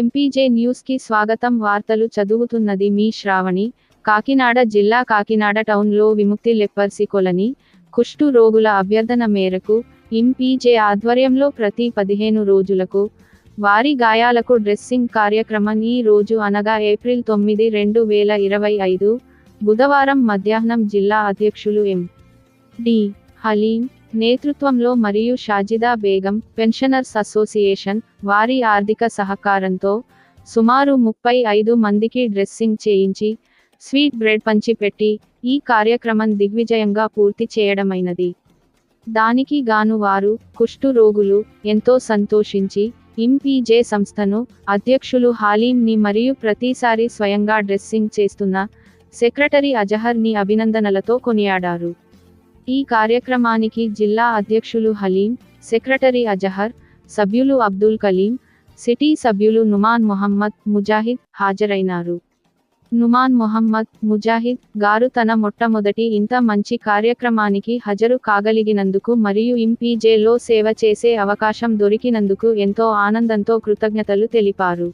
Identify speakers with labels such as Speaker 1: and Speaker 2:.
Speaker 1: MPJ న్యూస్కి స్వాగతం వార్తలు చదువుతున్నది మీ శ్రావణి. కాకినాడ జిల్లా కాకినాడ టౌన్లో విముక్తి లెప్పర్సి కొలని కుష్టు రోగుల అభ్యర్థన మేరకు ఎంపీజే ఆధ్వర్యంలో ప్రతి పదిహేను రోజులకు వారి గాయాలకు డ్రెస్సింగ్ కార్యక్రమం ఈ రోజు అనగా ఏప్రిల్ తొమ్మిది రెండు వేల ఇరవై ఐదు బుధవారం మధ్యాహ్నం జిల్లా అధ్యక్షులు ఎం. డి. హలీం నేతృత్వంలో మరియు షాజిదా బేగం పెన్షనర్స్ అసోసియేషన్ వారి ఆర్థిక సహకారంతో సుమారు ముప్పై ఐదు మందికి డ్రెస్సింగ్ చేయించి స్వీట్ బ్రెడ్ పంచిపెట్టి ఈ కార్యక్రమం దిగ్విజయంగా పూర్తి చేయడమైనది. దానికి గాను వారు కుష్టు రోగులు ఎంతో సంతోషించి ఇంపీజే సంస్థను అధ్యక్షులు హాలీంని మరియు ప్రతిసారి స్వయంగా డ్రెస్సింగ్ చేస్తున్న సెక్రటరీ అజహర్ని అభినందనలతో కొనియాడారు. ఈ కార్యక్రమానికి జిల్లా అధ్యక్షులు హలీం సెక్రటరీ అజహర్ సభ్యులు అబ్దుల్ కలీం సిటీ సభ్యులు నుమాన్ మొహమ్మద్ ముజాహిద్ హాజరైనారు. నుమాన్ మొహమ్మద్ ముజాహిద్ గారు తన మొట్టమొదటి ఇంత మంచి కార్యక్రమానికి హజరు కాగలిగినందుకు మరియు ఇంపీజేలో సేవ చేసే అవకాశం దొరికినందుకు ఎంతో ఆనందంతో కృతజ్ఞతలు తెలిపారు.